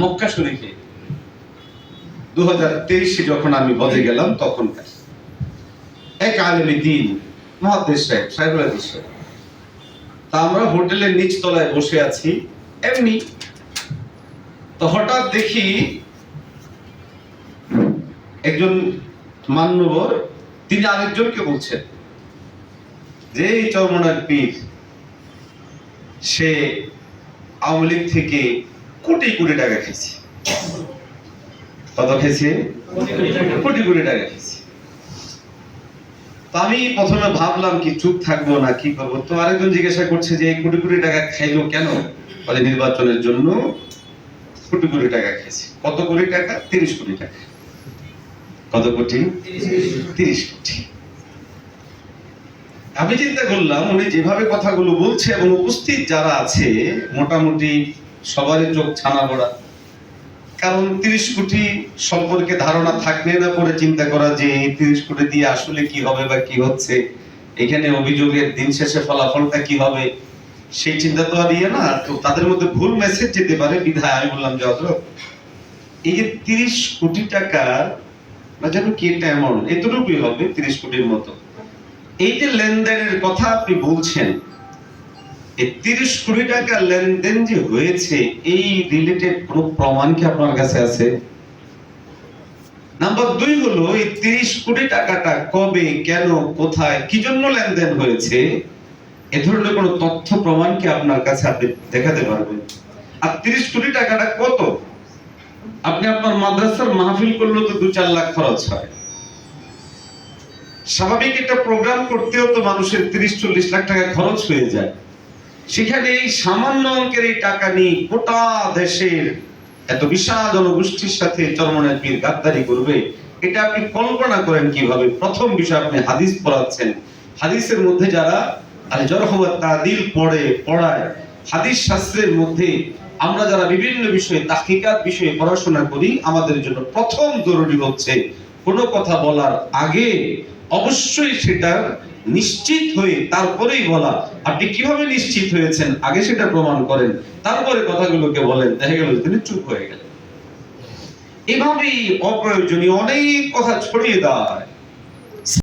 মক্কা শরীফে। দু হাজার তেইশে যখন আমি বদে গেলাম তখনকার এক আলেমী দিন মহাদেশ সাহেব, সাহেবুল হাদিস তা আমরা হোটেলের নিচ তলায় বসে আছি, এমনি। তো হঠাৎ দেখি একজন মান্যবর, তিনি আরেকজনকে বলছেন যে, এই চরমনার পীর, সে আওয়ামী লীগ থেকে কোটি কোটি টাকা খেয়েছে। কত খেয়েছে? কোটি কোটি টাকা খেয়েছে। আমি প্রথমে ভাবলাম কি, চুপ থাকব না, কি করব? তো আরেকজন জিজ্ঞাসা করছে যে কোটি কোটি টাকা খাইলো কেন? বলে, নির্বাচনের জন্য কোটি কোটি টাকা কত কোটি টাকা? তিরিশ কোটি টাকা। কত কোটি? তিরিশ কোটি। আমি চিন্তা করলাম, উনি যেভাবে কথাগুলো বলছে এবং উপস্থিত যারা আছে, মোটামুটি সবারই চোখ ছানা পড়া। কারণ তিরিশ কোটি সম্পর্কে ধারণা থাকলে না পরে চিন্তা করা যে এই তিরিশ কোটি দিয়ে আসলে কি হবে বা কি হচ্ছে? এখানে অভিযোগের দিন শেষে ফলাফলটা কি হবে? সেই চিন্তা তো আর ইয়ে না। তো তাদের মধ্যে ভুল মেসেজ যেতে পারে, বিধায় আমি বললাম যে, হজরত, এই যে তিরিশ কোটি টাকার না যেন কি একটা অ্যামাউন্ট এতটুকুই হবে তিরিশ কোটির মতো। এই যে লেনদেনের কথা আপনি বলছেন তিরিশ কোটি টাকা লেনদেন যে হয়েছে, এই রিলেটেড কোনো প্রমাণ কি আপনার কাছে আছে? নাম্বার দুই হলো, এই তিরিশ কোটি টাকাটা কবে, কেন, কোথায়, কি জন্য লেনদেন হয়েছে? এ ধরনের তথ্য, প্রমাণ কি আপনার কাছে আপনি দেখাতে পারবেন? আর তিরিশ কোটি টাকাটা কত? আপনি আপনার মাদ্রাসার মাহফিল করলেও তো দু চার লাখ খরচ হয়। স্বাভাবিক একটা প্রোগ্রাম করতেও তো মানুষের তিরিশ চল্লিশ লাখ টাকা খরচ হয়ে যায়। সেখানে এই সামান্য অঙ্কের এই টাকা নিয়ে গোটা দেশের এত বিশাল জনগোষ্ঠীর সাথে চরমনের পীর গাদ্দারি করবে, এটা আপনি কল্পনা করেন কীভাবে? প্রথম বিষয় আপনি হাদিস পড়াচ্ছেন। হাদিসের মধ্যে যারা আরে জরহবাদ তাদিল পড়ে, পড়ায়, হাদিস শাস্ত্রের মধ্যে আমরা যারা বিভিন্ন বিষয়ে তাহিকাত বিষয়ে পড়াশোনা করি, আমাদের জন্য প্রথম জরুরি হচ্ছে কোনো কথা বলার আগে অবশ্যই সেটা নিশ্চিত হয়ে তারপরেই বলা। আপনি কীভাবে নিশ্চিত হয়েছেন? আগে সেটা প্রমাণ করেন। তারপরে কথাগুলোকে বলেন। দেখা গেল তিনি চুপ হয়ে গেলেন। এভাবেই অপ্রয়োজনীয় অনেক কথা ছড়িয়ে দেওয়া হয়